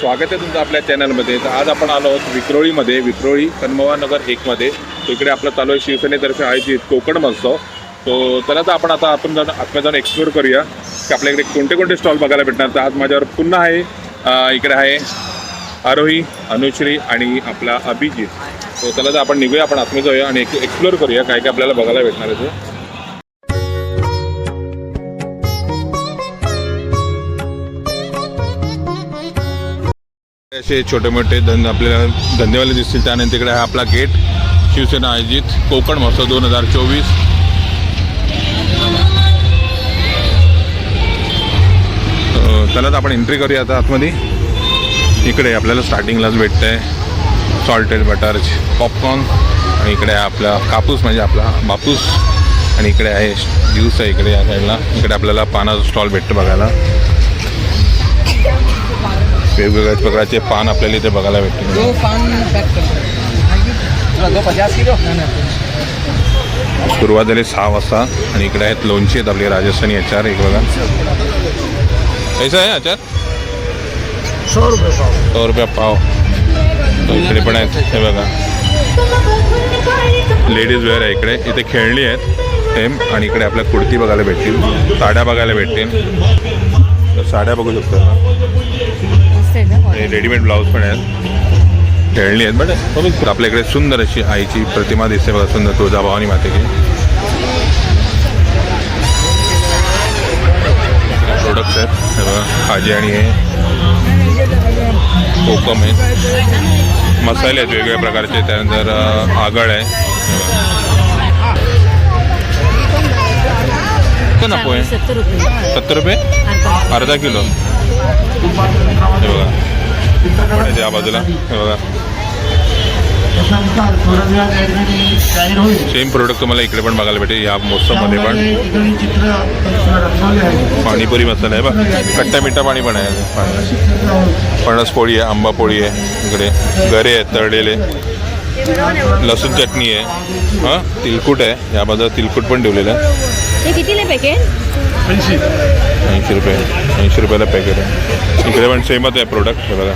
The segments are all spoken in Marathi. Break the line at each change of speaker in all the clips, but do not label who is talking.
स्वागत आहे तुमचं आपल्या चॅनलमध्ये तर आज आपण आलो आहोत विक्रोळीमध्ये विक्रोळी कन्मवा नगर एकमध्ये. इकडे आपलं चालू आहे शिवसेनेतर्फे आयोजित कोकण महोत्सव. तो चला तर आपण आता आपण जाऊन आतमध्ये जाऊन एक्सप्लोर करूया की आपल्याकडे कोणते कोणते स्टॉल बघायला भेटणार. तर आज माझ्यावर पुन्हा आहे इकडे आहे आरोही अनुश्री आणि आपला अभिजित. तो चला तर आपण निघूया आपण आतमध्ये जाऊया आणि एक्सप्लोर करूया काय काय आपल्याला बघायला भेटणार आहे ते. असे छोटे मोठे धंदे आपल्याला धंदेवाले दिसतील. त्यानंतर तिकडे आहे आपला गेट शिवसेना आयोजित कोकण महोत्सव दोन हजार चोवीस. चला तर आपण एंट्री करूया आता आतमध्ये. इकडे आपल्याला स्टार्टिंगलाच भेटतं आहे सॉल्टेड बटर पॉपकॉर्न आणि इकडे आहे आपला कापूस म्हणजे आपला बापूस. आणि इकडे आहे ज्यूस आहे इकडे या साईडला इकडे आपल्याला पानाचा स्टॉल भेटतो बघायला. वेगवेगळ्या प्रकारचे पान आपल्याला इथे बघायला
किलो?
सुरुवात झाली सहा वाजता आणि इकडे आहेत लोणची आहेत आपले राजस्थानी अचार एक बघा. कैसा आहे अचार
सौ रुपये सौ
सौ रुपया पाव. इकडे पण आहेत हे बघा. लेडीज वेअर आहे इकडे. इथे खेळणी आहेत सेम. आणि इकडे आपल्या कुर्ती बघायला भेटतील साड्या बघायला भेटतील. साड्या बघू शकतो हे रेडीमेड ब्लाऊज पण आहेत. खेळणी आहेत बट आपल्याकडे सुंदर अशी आईची प्रतिमा दिसते बघा सुंदर तुळजाभवानी मातेची. प्रोडक्ट्स आहेत. बघा खाजी आणि हे कोकम आहे. मसाले आहेत वेगवेगळ्या प्रकारचे. त्यानंतर आगळ आहे. हे बघा. नको आहे
सत्तर रुपये.
अर्धा किलो. बघा. पण आहे त्या बाजूला हे बघा. सेम प्रोडक्ट तुम्हाला इकडे पण बघायला भेटेल. या मोसममध्ये पण. पाणीपुरी मसाला आहे बघ. खट्टा मिठा पाणी पण आहे. फणस पोळी आहे आंबा पोळी आहे इकडे. गरे आहेत तळलेले. लसूण चटणी आहे. हां तिलकुट आहे. या बाजूला तिलकुट पण ठेवलेलं आहे.
हे कितीला पॅकेट
ऐंशी रुपये ऐंशी रुपयाला पॅकेट आहे इकडे पण सेमच आहे प्रोडक्ट हे बघा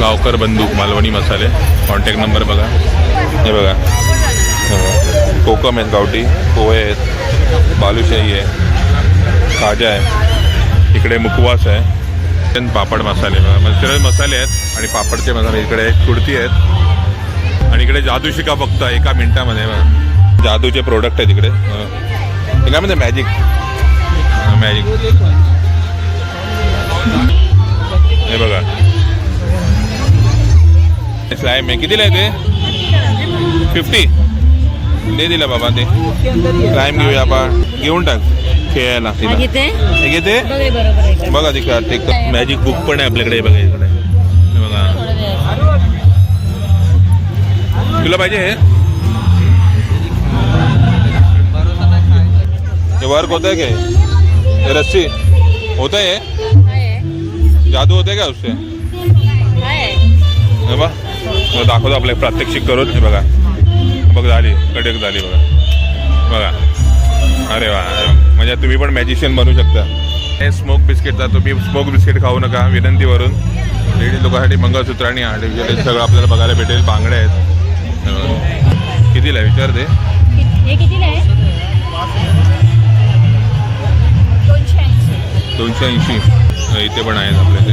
गावकर बंदूक मालवणी मसाले कॉन्टॅक्ट नंबर बघा हे बघा हे बघा. कोकम आहेत गावठी पोहे आहेत बालुशाही आहे खाजा आहे इकडे मुकवास आहे त्यान पापड मसाले बघा म्हणजे सगळे मसाले आहेत आणि पापडचे मसाले इकडे कुडती आहेत आणि इकडे जादूशिका फक्त एका मिनिटामध्ये बघा. जादूचे प्रोडक्ट आहेत इकडे हं. हे काय म्हणते? मॅजिक मॅजिक हे बघा. स्लाईम आहे. कितीला आहे ते? फिफ्टी दे दिला बाबा ते स्लाईम घेऊया आपण. घेऊन टाक. खेळायला. घेते.
बघा आहे.
तिकडे. ते मॅजिक बुक पण आहे आपल्याकडे. बघा इकडे. हे बघा. तुला पाहिजे हे? हे वर्क होता है क्या ये? रस्सी? होता है जादू
काय आहे?
जादू होते का उससे? हे बा। दाखवतो आपल्या प्रात्यक्षिक करून. हे बघा. बघ झाली. कडक झाली बघा. बघा. अरे वा. म्हणजे तुम्ही पण मॅजिशियन बनू शकता. हे स्मोक बिस्किटचा तुम्ही स्मोक बिस्किट खाऊ नका. विनंतीवरून. लेडीज लोकांसाठी मंगळसूत्र आणि आर्टिफिशियल सगळं आपल्याला बघायला भेटेल. बांगड्या आहेत. कितीला आहे? विचारते
हे कितीला आहे?
दोनशे ऐंशी. इथे पण आहेत आपल्या ते.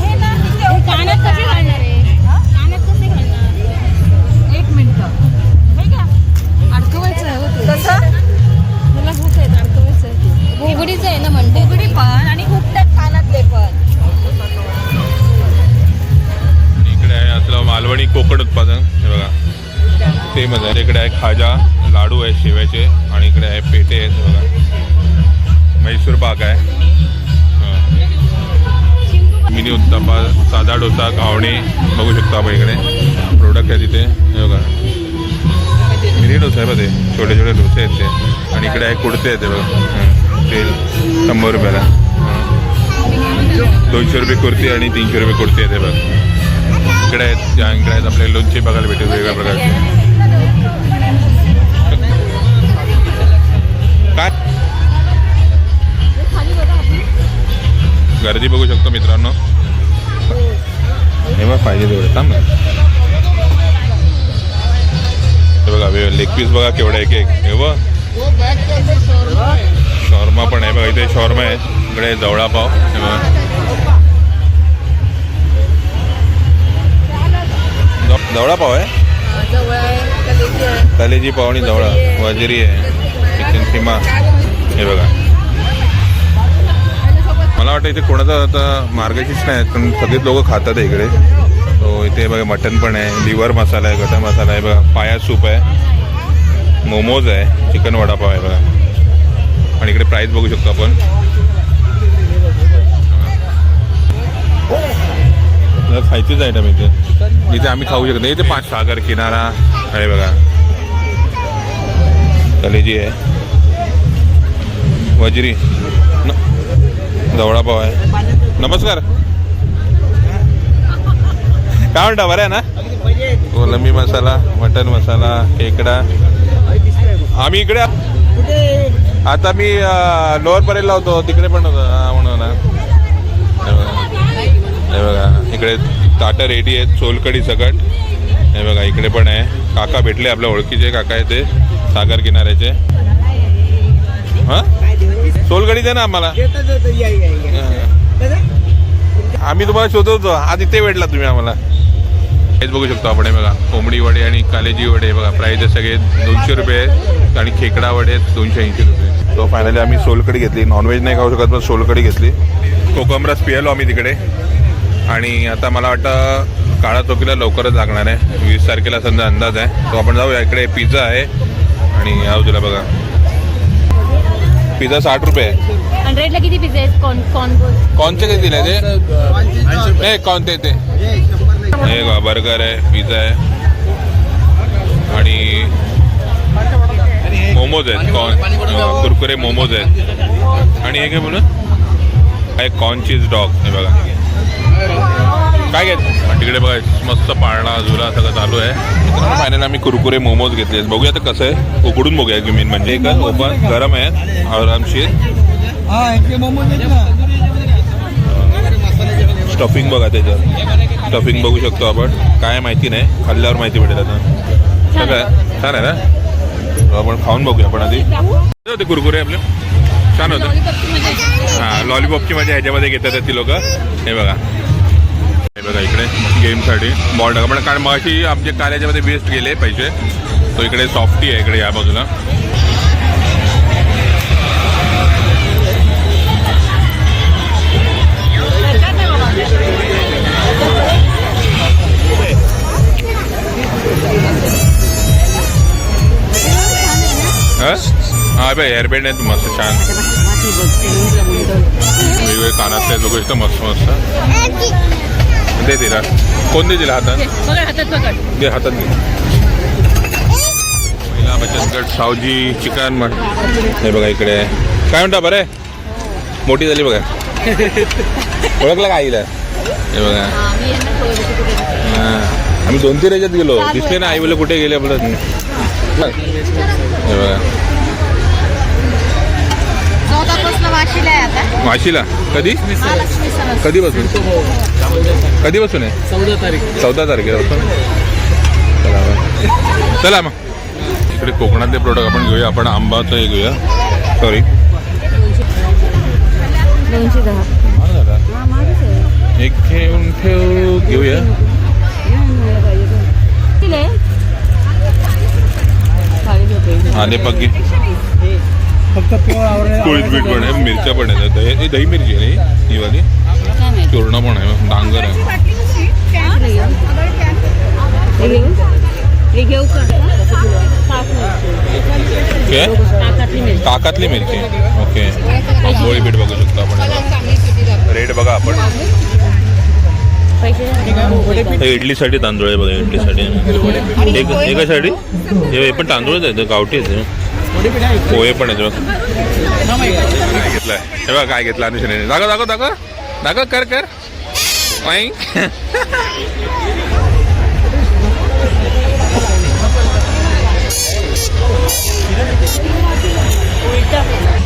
हे कसे घालणार आहे? कानात कसे घालणार?
एक मिनिट. हे आहे हो आहे आहे
आहे ना म्हणते.
पण आणि हुकतात कानातले पण.
इकडे आहे आपलं मालवणी कोकण उत्पादन. हे बघा. ते आहे. इकडे आहे खाजा लाडू आहे शेव्याचे. आणि इकडे आहे पेटे आहेत हे बघा. म्हैसूर पाक आहे. हं. मिनी उत्तप्पा साधा डोसा घावणे बघू शकतो आपण इकडे. प्रोडक्ट आहे तिथे. बघा. मिनी डोसा आहे बघा ते. छोटे छोटे डोसे आहेत ते. आणि इकडे आहे कुडते आहेत ते बघा. तेल. शंभर रुपयाला. दोनशे रुपये कुर्ती आणि तीनशे रुपये कुर्ती आहे ते बघ. इकडे आहेत ज्या इकडे आहेत आपले लोणचे बघायला भेटेल. वेगळ्या प्रकारचे. काय? गर्दी बघू शकतो मित्रांनो. तेव्हा पाहिजे तेवढं थांब हे बघा लेग पीस बघा केवढा एक एक हे बघ शॉर्मा पण आहे बघा इथे शॉर्मा आहे इकडे जवळा पाव हे बघा जवळा पाव आहे
जवळ कलेजी
पाव आणि जवळा वजिरी आहे चिकन सीमा हे बघा मला वाटतं इथे कोणाचा आता मार्गशीर्ष नाही पण सगळेच लोक खातात इकडे. तो इथे बघा मटन पण आहे लिव्हर मसाला आहे गटा मसाला आहे बघा पाया सूप आहे मोमोज आहे चिकन वडापाव आहे बघा. आणि इकडे प्राईस बघू शकतो आपण. खायचीच आयटम इथे. इथे आम्ही खाऊ शकतो इथे पाच सागर किनारा आहे बघा. कलेजी आहे. वजिरी. न आहे. नमस्कार. काय म्हणता बरं आहे ना? कोलंबी मसाला मटन मसाला खेकडा आम्ही इकडे आता मी लोअर परेलला होतो तिकडे पण होतो हा, म्हणून हे. हे बघा इकडे ताटं रेडी आहेत सोलकडी सकट. हे बघा इकडे पण आहे. काका भेटले आपल्या ओळखीचे काका आहे ते सागर किनाऱ्याचे. हा? सोलकडी दे ना आम्हाला. आम्ही तुम्हाला शोधत होतो. आज इथे भेटला तुम्ही आम्हाला. हेच बघू शकतो आपण हे बघा. कोंबडी वडे आणि कालेजी वडे. बघा प्राईज सगळे दोनशे रुपये आहेत आणि खेकडा वडे आहेत दोनशे ऐंशी रुपये तो फायनली आम्ही सोलकडी घेतली. नॉनव्हेज नाही खाऊ शकत पण सोलकडी घेतली. कोकमरस पियालो आम्ही तिकडे. आणि आता मला वाटतं काळा चौकीला लवकरच लागणार आहे. वीस तारखेला समजा अंदाज आहे. तो आपण जाऊया. इकडे पिझ्झा आहे. आणि या तुला बघा. पिझ्झा साठ रुपये आहे.
हंड्रेडला किती आहेत? कॉन कॉन
कोणते किती दिले ते? नाही कोणते ते? हे बघा बर्गर आहे पिझ्झा आहे. आणि मोमोज आहेत कॉर्न अं, कुरकुरे मोमोज आहेत. आणि हे काय बोलू काय कॉर्न चीज डॉग हे बघा. काय घेत? तिकडे बघा मस्त पाळणा झुला सगळं चालू आहे. फायनल आम्ही कुरकुरे मोमोज घेतले बघूया तर कसं आहे. उकडून बघूया की मेन म्हणजे. एक ओपन गरम आहे आरामशीर स्टफिंग बघा त्याच्यात स्टफिंग बघू शकतो आपण. काय माहिती नाही. खाल्ल्यावर माहिती भेटेल आता. सगळं? छान आहे ना? आपण खाऊन बघूया आपण आधी. होते कुरकुरे आपले. छान होतं. हां लॉलीपॉपची मजा ह्याच्यामध्ये घेतात ती लोक. हे बघा. हे बघा इकडे गेमसाठी बॉल टाका पण कारण मगाशी आमचे कार्याच्यामध्ये वेस्ट गेले पैसे. तो इकडे सॉफ्टी आहे इकडे या बाजूला. हा? हा बाय हेअरबँड आहेत मस्त छान. वेगवेगळे कानातले लोक इथं मस्त मस्त. दे तिला कोण दे तिला हातात? दे हातात दे महिला बचत गट सावजी चिकन मट हे बघा इकडे. काय म्हणता बरं? मोठी झाली बघा. ओळखला का आईला? हे बघा.
आम्ही.
हा. दोन तीन याच्यात गेलो. दिसले ना आई बोले कुठे गेले आपलं? हे बघा.
वाशीला
वाशीला? कधी?
महालक्ष्मी सण
कधी बसून कधी बसून आहे?
चौदा तारीख.
चौदा तारखेपासून चला मग. चला मग. इकडे कोकणातले प्रोडक्ट आपण घेऊया. आपण आंबाचं हे घेऊया. सॉरी
दोनशे दहा. हा
एक ठेवून ठेव घेऊया. आले पग्गी
फक्त प्युअर आवडे
कुळीत बीट पण आहे मिरच्या पण आहेत. दही ही दही मिरची आहे ना ही? ही वाली चूर्ण पण आहे डांगर आहे. काकातली मिरची. ओके. गोळी बीट बघू शकतो आपण रेट बघा आपण.
पैसे
इडलीसाठी तांदूळ आहे बघा इडलीसाठी. एक एकासाठी? हे हे पण तांदूळच आहे गावठी आहे. पोहे पण आहेत घेतलं काय हे बघा काय घेतलं अनुषने दाखव दाखव दाखव. दाखव कर कर.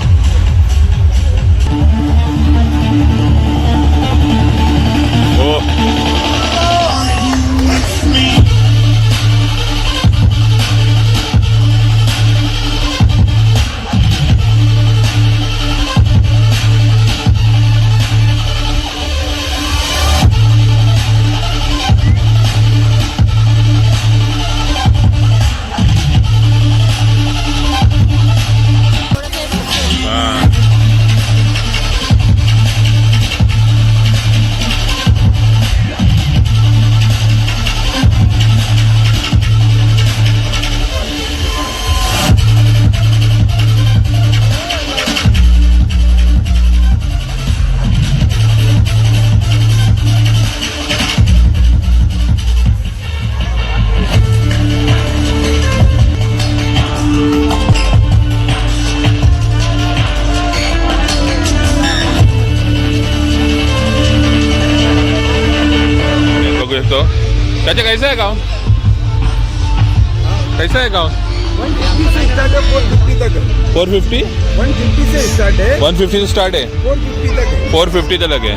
कैसा आहे गाव?
वन फिफ्टी से स्टार्ट है फोर फिफ्टी तक। है
फोर फिफ्टी
वन फिफ्टी से स्टार्ट है।
वन फिफ्टी से स्टार्ट आहे
फोर फिफ्टी तक है।
फोर फिफ्टी ते लगे हे।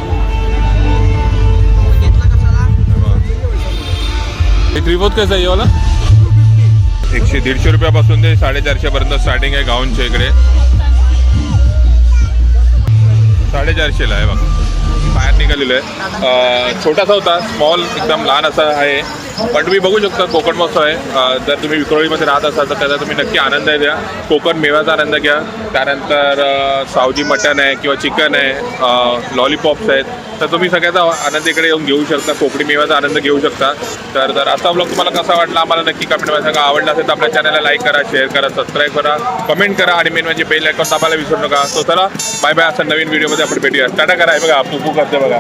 थ्री फोर्थ कसं आहे हे वाला? एकशे दीडशे रुपयापासून ते साडेचारशे पर्यंत स्टार्टिंग आहे गाऊनच्या इकडे. साडेचारशेला आहे बघ. बाहेर निघालेलो आहे. छोटासा होता स्मॉल एकदम लहान असा आहे. पण तुम्ही बघू शकता कोकण महोत्सव आहे. जर तुम्ही विक्रोळीमध्ये राहत असाल तर त्याचा तुम्ही नक्की आनंद द्या. कोकण मेव्याचा आनंद घ्या. त्यानंतर सावजी मटण आहे किंवा चिकन आहे. लॉलीपॉप्स आहेत. तर तुम्ही सगळ्याचा आनंद इकडे येऊन घेऊ शकता. कोकणी मेव्याचा आनंद घेऊ शकता. तर जर असा ब्लॉग तुम्हाला कसा वाटला आम्हाला नक्की कमेंटमध्ये सांगा. आवडला असेल तर आपल्या चॅनलला लाईक करा शेअर करा सबस्क्राईब करा कमेंट करा आणि मेन म्हणजे बेल ऐकून दाबायला विसरू नका. तो चला बाय बाय असं नवीन व्हिडिओमध्ये आपण भेटूया टाटा करा. हे बघा पुपू करते बघा.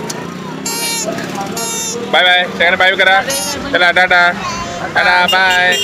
बाय बाय सगळ्यांना बाय करा. चला टाटा. Tata bye